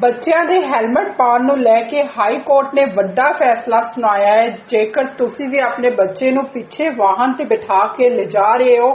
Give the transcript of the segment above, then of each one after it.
ਬੱਚਿਆਂ ਦੇ ਹੈਲਮਟ ਪਾਉਣ ਨੂੰ ਲੈ ਕੇ ਹਾਈ ਕੋਰਟ ਨੇ ਵੱਡਾ ਫੈਸਲਾ ਸੁਣਾਇਆ ਹੈ। ਜੇਕਰ ਤੁਸੀਂ ਵੀ ਆਪਣੇ ਬੱਚੇ ਨੂੰ ਪਿੱਛੇ ਵਾਹਨ ਤੇ ਬਿਠਾ ਕੇ ਲਿਜਾ ਰਹੇ ਹੋ,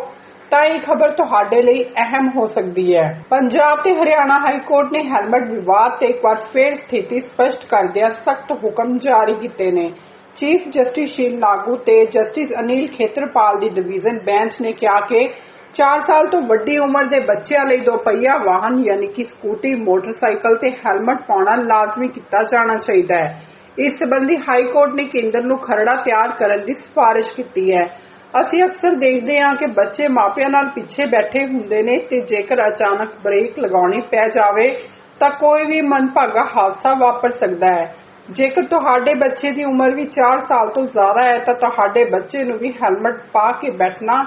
ਤਾਂ ਇਹ ਖਬਰ ਤੁਹਾਡੇ ਲਈ ਅਹਿਮ ਹੋ ਸਕਦੀ ਹੈ। ਪੰਜਾਬ ਤੇ ਹਰਿਆਣਾ ਹਾਈ ਕੋਰਟ ਨੇ ਹੈਲਮਟ ਵਿਵਾਦ ਤੇ ਇੱਕ ਵਾਰ ਫੇਰ ਸਥਿਤੀ ਸਪਸ਼ਟ ਕਰਦਿਆਂ ਸਖਤ ਹੁਕਮ ਜਾਰੀ ਕੀਤੇ ਨੇ। ਚੀਫ ਜਸਟਿਸ ਸ਼ੀਲ ਨਾਗੂ ਤੇ ਜਸਟਿਸ ਅਨੀਲ ਖੇਤਰਪਾਲ ਦੀ ਡਿਵੀਜ਼ਨ ਬੈਂਚ ਨੇ ਕਿਹਾ ਕਿ 4 ਸਾਲ ਤੋਂ ਵੱਡੀ ਉਮਰ ਦੇ ਬੱਚਿਆਂ ਲਈ ਦੋ ਪਹੀਆ ਵਾਹਨ ਯਾਨੀ ਕਿ ਸਕੂਟੀ, ਮੋਟਰਸਾਈਕਲ ਤੇ ਹੈਲਮਟ ਪਾਉਣਾ ਲਾਜ਼ਮੀ ਕੀਤਾ ਜਾਣਾ ਚਾਹੀਦਾ ਹੈ। ਇਸ ਸੰਬੰਧੀ ਹਾਈ ਕੋਰਟ ਨੇ ਕੇਂਦਰ ਨੂੰ ਖਰੜਾ ਤਿਆਰ ਕਰਨ ਦੀ ਸਿਫਾਰਿਸ਼ ਕੀਤੀ ਹੈ। ਅਸੀਂ ਅਕਸਰ ਦੇਖਦੇ ਹਾਂ ਕਿ ਬੱਚੇ ਮਾਪਿਆਂ ਨਾਲ ਪਿੱਛੇ ਬੈਠੇ ਹੁੰਦੇ ਨੇ ਤੇ ਜੇਕਰ ਅਚਾਨਕ ਬ੍ਰੇਕ ਲਗਾਉਣੀ ਪੈ ਜਾਵੇ ਤਾਂ ਕੋਈ ਵੀ ਮਨਭਾਗਾ ਹਾਦਸਾ ਵਾਪਰ ਸਕਦਾ ਹੈ। ਜੇਕਰ ਤੁਹਾਡੇ ਬੱਚੇ ਦੀ ਉਮਰ ਵੀ 4 ਸਾਲ ਤੋਂ ਜ਼ਿਆਦਾ ਹੈ ਤਾਂ ਤੁਹਾਡੇ ਬੱਚੇ ਨੂੰ ਵੀ ਹੈਲਮਟ ਪਾ ਕੇ ਬੈਠਣਾ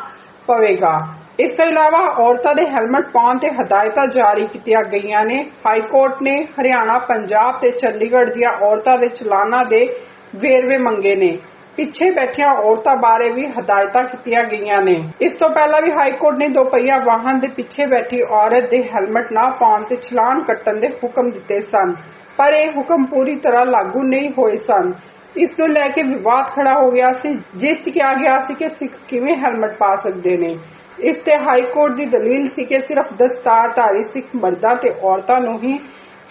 ਪਵੇਗਾ। ਇਸ ਤੋਂ ਇਲਾਵਾ ਔਰਤਾਂ ਦੇ ਹੈਲਮਟ ਪਾਉਣ ਤੇ ਹਦਾਇਤਾਂ ਜਾਰੀ ਕੀਤੀਆਂ ਗਈਆਂ ਨੇ। ਹਾਈ ਕੋਰਟ ਨੇ ਹਰਿਆਣਾ, ਪੰਜਾਬ ਤੇ ਚੰਡੀਗੜ੍ਹ ਦੀਆਂ ਔਰਤਾਂ ਦੇ ਚਲਾਨਾਂ ਦੇ ਵੇਰਵੇ ਮੰਗੇ ਨੇ। ਪਿੱਛੇ ਬੈਠੀਆਂ ਔਰਤਾਂ ਬਾਰੇ ਵੀ ਹਦਾਇਤਾਂ ਕੀਤੀਆਂ ਗਈਆਂ ਨੇ। ਇਸ ਤੋਂ ਪਹਿਲਾਂ ਵੀ ਹਾਈ ਕੋਰਟ ਨੇ ਦੋਪਹੀਆ ਵਾਹਨ ਦੇ ਪਿੱਛੇ ਬੈਠੀ ਔਰਤ ਦੇ ਹੈਲਮਟ ਨਾ ਪਾਉਣ ਤੇ ਚਲਾਨ ਕੱਟਣ ਦੇ ਹੁਕਮ ਦਿੱਤੇ ਸਨ। ਪਰ ਇਹ ਹੁਕਮ ਪੂਰੀ ਤਰ੍ਹਾਂ ਲਾਗੂ ਨਹੀਂ ਹੋਏ ਸਨ। ਇਸ ਨੂੰ ਲੈ ਕੇ ਵਿਵਾਦ ਖੜਾ ਹੋ ਗਿਆ ਸੀ, ਜਿਸ 'ਚ ਕਿਹਾ ਗਿਆ ਸੀ ਕਿ ਸਿੱਖ ਕਿਵੇਂ ਹੈਲਮਟ ਪਾ ਸਕਦੇ ਨੇ। ਇਸ ਤੇ ਹਾਈ ਕੋਰਟ ਦੀ ਦਲੀਲ ਸੀ ਕਿ ਸਿਰਫ ਦਸਤਾਰਧਾਰੀ ਸਿੱਖ ਮਰਦਾਂ ਤੇ ਔਰਤਾਂ ਨੂੰ ਹੀ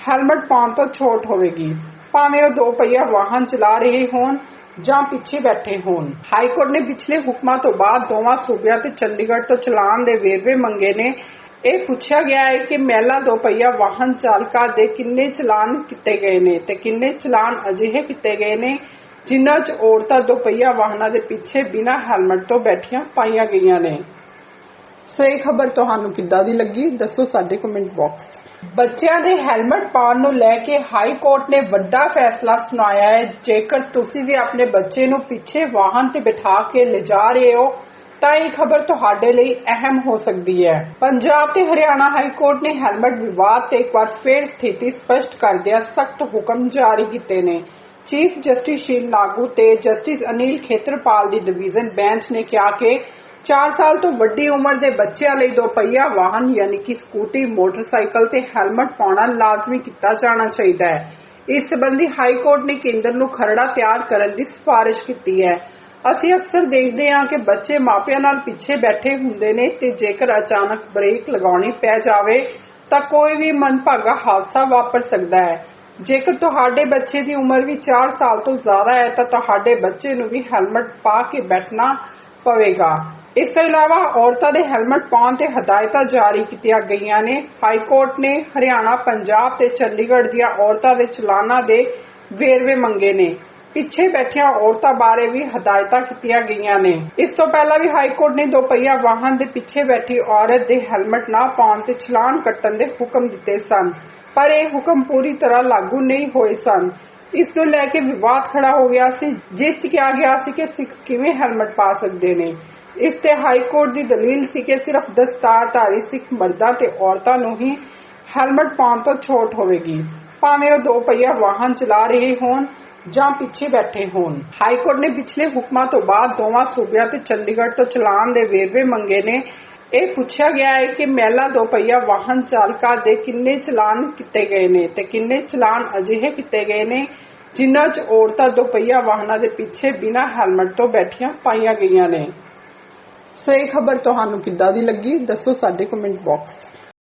ਹੈਲਮਟ ਪਾਉਣ ਤੋਂ ਛੋਟ ਹੋਵੇਗੀ। ਭਾਵੇਂ ਉਹ ਦੋ ਪਹੀਆ ਵਾਹਨ ਚਲਾ ਰਹੇ ਹੋਣ ਜਾਂ ਪਿੱਛੇ ਬੈਠੇ ਹੋਣ। ਹਾਈ ਕੋਰਟ ਨੇ ਪਿਛਲੇ ਹੁਕਮਾਂ ਤੋਂ ਬਾਅਦ ਦੋਵਾਂ ਸੂਬਿਆਂ ਤੇ ਚੰਡੀਗੜ੍ਹ ਤੋਂ ਚਲਾਨ ਦੇ ਵੇਰਵੇ ਮੰਗੇ ਨੇ। ਇਹ ਪੁੱਛਿਆ ਗਿਆ ਹੈ ਕਿ ਮਹਿਲਾ ਦੋ ਪਹੀਆ ਵਾਹਨ ਚਾਲਕਾਂ ਦੇ ਕਿੰਨੇ ਚਲਾਨ ਕੀਤੇ ਗਏ ਨੇ ਤੇ ਕਿੰਨੇ ਚਲਾਨ ਅਜਿਹੇ ਕੀਤੇ ਗਏ ਨੇ ਜਿਨ੍ਹਾਂ 'ਚ ਔਰਤਾਂ ਦੋ ਪਹੀਆ ਵਾਹਨਾਂ ਦੇ ਪਿੱਛੇ ਬਿਨਾਂ ਹੈਲਮਟ ਤੋਂ ਬੈਠੀਆਂ ਪਾਈਆਂ ਗਈਆਂ ਨੇ। ਸੋ ਇਹ ਖਬਰ ਤੁਹਾਨੂੰ ਕਿੱਦਾਂ ਦੀ ਲੱਗੀ? ਦੱਸੋ ਸਾਡੇ ਕਮੈਂਟ ਬਾਕਸ 'ਚ। ਬੱਚਿਆਂ ਦੇ ਹੈਲਮਟ ਪਾਉਣ ਨੂੰ ਲੈ ਕੇ ਹਾਈ ਕੋਰਟ ਨੇ ਵੱਡਾ ਫੈਸਲਾ ਸੁਣਾਇਆ ਹੈ। ਜੇਕਰ ਤੁਸੀਂ ਵੀ ਆਪਣੇ ਬੱਚੇ ਨੂੰ ਪਿੱਛੇ ਵਾਹਨ ਤੇ ਬਿਠਾ ਕੇ ਲਿਜਾ ਰਹੇ ਹੋ ਤਾਂ ਇਹ ਖਬਰ ਤੁਹਾਡੇ ਲਈ ਅਹਿਮ ਹੋ ਸਕਦੀ ਹੈ। ਪੰਜਾਬ ਤੇ ਹਰਿਆਣਾ ਹਾਈ ਕੋਰਟ ਨੇ ਹੈਲਮਟ ਵਿਵਾਦ ਤੇ ਇੱਕ ਵਾਰ ਫੇਰ ਸਥਿਤੀ ਸਪਸ਼ਟ ਕਰਦਿਆਂ ਸਖਤ ਹੁਕਮ ਜਾਰੀ ਕੀਤੇ ਨੇ। ਚੀਫ ਜਸਟਿਸ ਸ਼ੀਲ ਨਾਗੂ ਤੇ ਜਸਟਿਸ ਅਨਿਲ ਖੇਤਰਪਾਲ ਦੀ ਡਿਵੀਜ਼ਨ ਬੈਂਚ ਨੇ ਕਿਹਾ ਕਿ 4 ਸਾਲ ਤੋਂ ਵੱਡੀ ਉਮਰ ਦੇ ਬੱਚਿਆਂ ਲਈ ਦੋ ਪਹੀਆ ਵਾਹਨ ਯਾਨੀ ਕਿ ਸਕੂਟੀ, ਮੋਟਰਸਾਈਕਲ ਤੇ ਹੈਲਮਟ ਪਾਉਣਾ ਲਾਜ਼ਮੀ ਕੀਤਾ ਜਾਣਾ ਚਾਹੀਦਾ ਹੈ। ਇਸ ਸੰਬੰਧੀ ਹਾਈ ਕੋਰਟ ਨੇ ਕੇਂਦਰ ਨੂੰ ਖਰੜਾ ਤਿਆਰ ਕਰਨ ਦੀ ਸਿਫਾਰਿਸ਼ ਕੀਤੀ ਹੈ। ਅਸੀਂ ਅਕਸਰ ਦੇਖਦੇ ਹਾਂ ਕਿ ਬੱਚੇ ਮਾਪਿਆਂ ਨਾਲ ਪਿੱਛੇ ਬੈਠੇ ਹੁੰਦੇ ਨੇ ਤੇ ਜੇਕਰ ਅਚਾਨਕ ਬ੍ਰੇਕ ਲਗਾਉਣੀ ਪੈ ਜਾਵੇ, ਤਾਂ ਕੋਈ ਵੀ ਮਨਭਾਗਾ ਹਾਦਸਾ ਵਾਪਰ ਸਕਦਾ ਹੈ। ਜੇਕਰ ਤੁਹਾਡੇ ਬੱਚੇ ਦੀ ਉਮਰ ਵੀ 4 ਸਾਲ ਤੋਂ ਜ਼ਿਆਦਾ ਹੈ, ਤਾਂ ਤੁਹਾਡੇ ਬੱਚੇ ਨੂੰ ਵੀ ਹੈਲਮਟ ਪਾ ਕੇ ਬੈਠਣਾ ਪਵੇਗਾ। ਇਸ ਤੋਂ ਇਲਾਵਾ ਔਰਤਾਂ ਦੇ ਹੈਲਮਟ ਪਾਉਣ ਤੇ ਹਦਾਇਤਾਂ ਜਾਰੀ ਕੀਤੀਆਂ ਗਈਆਂ ਨੇ। ਹਾਈ ਕੋਰਟ ਨੇ ਹਰਿਆਣਾ, ਪੰਜਾਬ ਤੇ ਚੰਡੀਗੜ੍ਹ ਦੀਆਂ ਔਰਤਾਂ ਦੇ ਚਲਾਨਾਂ ਦੇ ਵੇਰਵੇ ਮੰਗੇ ਨੇ। ਪਿੱਛੇ ਬੈਠੀਆਂ ਔਰਤਾਂ ਬਾਰੇ ਵੀ ਹਦਾਇਤਾਂ ਕੀਤੀਆਂ ਗਈਆਂ ਨੇ। ਇਸ ਤੋਂ ਪਹਿਲਾਂ ਵੀ ਹਾਈ ਕੋਰਟ ਨੇ ਦੋਪਹੀਆ ਵਾਹਨ ਦੇ ਪਿੱਛੇ ਬੈਠੀ ਔਰਤ ਦੇ ਹੈਲਮਟ ਨਾ ਪਾਉਣ ਤੇ ਚਲਾਨ ਕੱਟਣ ਦੇ ਹੁਕਮ ਦਿੱਤੇ ਸਨ, ਪਰ ਇਹ ਹੁਕਮ ਪੂਰੀ ਤਰ੍ਹਾਂ ਲਾਗੂ ਨਹੀਂ ਹੋਏ ਸਨ। ਇਸ ਨੂੰ ਲੈ ਕੇ ਵਿਵਾਦ ਖੜਾ ਹੋ ਗਿਆ ਸੀ, ਜਿਸ 'ਚ ਕਿਹਾ ਗਿਆ ਸੀ ਕਿ ਸਿੱਖ ਕਿਵੇਂ ਹੈਲਮਟ ਪਾ ਸਕਦੇ ਨੇ। ਇਸ ਤੇ ਹਾਈ ਕੋਰਟ ਦੀ ਦਲੀਲ ਸੀ ਕਿ ਸਿਰਫ ਦਸਤਾਰਧਾਰੀ ਸਿੱਖ ਮਰਦਾਂ ਤੇ ਔਰਤਾਂ ਨੂੰ ਹੀ ਹੈਲਮਟ ਪਾਉਣ ਤੋਂ ਛੋਟ ਹੋਵੇਗੀ। ਭਾਵੇਂ ਉਹ ਦੋ ਪਹੀਆ ਵਾਹਨ ਚਲਾ ਰਹੇ ਹੋਣ ਜਾਂ ਪਿੱਛੇ ਬੈਠੇ ਹੋਣ। ਹਾਈ ਕੋਰਟ ਨੇ ਪਿਛਲੇ ਹੁਕਮਾਂ ਤੋਂ ਬਾਅਦ ਦੋਵਾਂ ਸੂਬਿਆਂ ਤੇ ਚੰਡੀਗੜ੍ਹ ਤੋਂ ਚਲਾਨ ਦੇ ਵੇਰਵੇ ਮੰਗੇ ਨੇ। ਇਹ ਪੁੱਛਿਆ ਗਿਆ ਹੈ ਕਿ ਮਹਿਲਾ ਦੋ ਪਹੀਆ ਵਾਹਨ ਚਾਲਕਾਂ ਦੇ ਕਿੰਨੇ ਚਲਾਨ ਕੀਤੇ ਗਏ ਨੇ ਤੇ ਕਿੰਨੇ ਚਲਾਨ ਅਜਿਹੇ ਕੀਤੇ ਗਏ ਨੇ, ਜਿਨ੍ਹਾਂ 'ਚ ਔਰਤਾਂ ਦੋ ਪਹੀਆ ਵਾਹਨਾਂ ਦੇ ਪਿੱਛੇ ਬਿਨਾਂ ਹੈਲਮਟ ਤੋਂ ਬੈਠੀਆਂ ਪਾਈਆਂ ਗਈਆਂ ਨੇ। ਸੋ ਇਹ ਖਬਰ ਤੁਹਾਨੂੰ ਕਿੱਦਾਂ ਦੀ ਲੱਗੀ? ਦੱਸੋ ਸਾਡੇ ਕਮੈਂਟ ਬਾਕਸ 'ਚ।